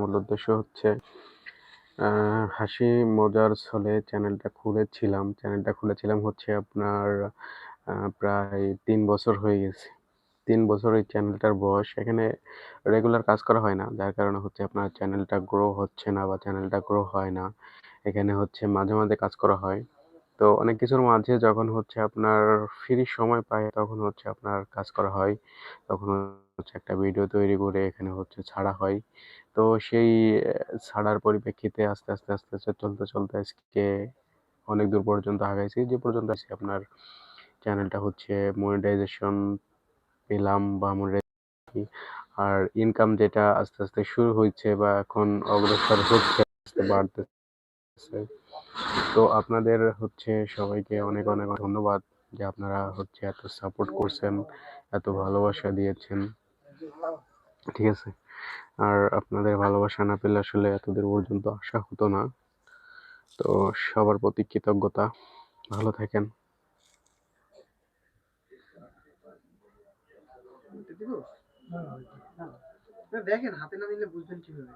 মূল উদ্দেশ্য হচ্ছে হাসি মজার ছলে চ্যানেলটা খুলেছিলাম। চ্যানেলটা খুলেছিলাম হচ্ছে আপনার প্রায় তিন বছর হয়ে গেছে। তিন বছর এই চ্যানেলটার বয়স। এখানে রেগুলার কাজ করা হয় না। যার কারণে হচ্ছে আপনার চ্যানেলটা গ্রো হচ্ছে না বা চ্যানেলটা গ্রো হয় না। এখানে হচ্ছে মাঝে মাঝে কাজ করা হয়। তো অনেক কিছুর মাঝে যখন হচ্ছে আপনার ফ্রি সময় পায়, তখন হচ্ছে আপনার কাজ করা হয়। তখন হচ্ছে একটা ভিডিও তৈরি করে এখানে হচ্ছে ছাড়া হয়। তো সেই, ছাড়ার পরিপ্রেক্ষিতে আস্তে আস্তে আস্তে আস্তে চলতে চলতে আজকে অনেক দূর পর্যন্ত আগাইছি। যে পর্যন্ত আজকে আপনার চ্যানেলটা হচ্ছে মনিটাইজেশন পেলাম বা মনিটাইজ আর ইনকাম যেটা আস্তে আস্তে শুরু হয়েছে বা এখন অগ্রসর হচ্ছে, আস্তে বাড়তেছে। তো আপনাদের হচ্ছে সবাইকে অনেক অনেক ধন্যবাদ যে আপনারা হচ্ছে এত সাপোর্ট করছেন, এত ভালোবাসা দিয়েছেন। ঠিক আছে? আর আপনাদের ভালোবাসা না পেলে আসলে এতদূর পর্যন্ত আসা হতো না। তো সবার প্রতি কৃতজ্ঞতা। ভালো থাকেন। দেখেন, হাতে না নিলে বুঝবেন কীভাবে।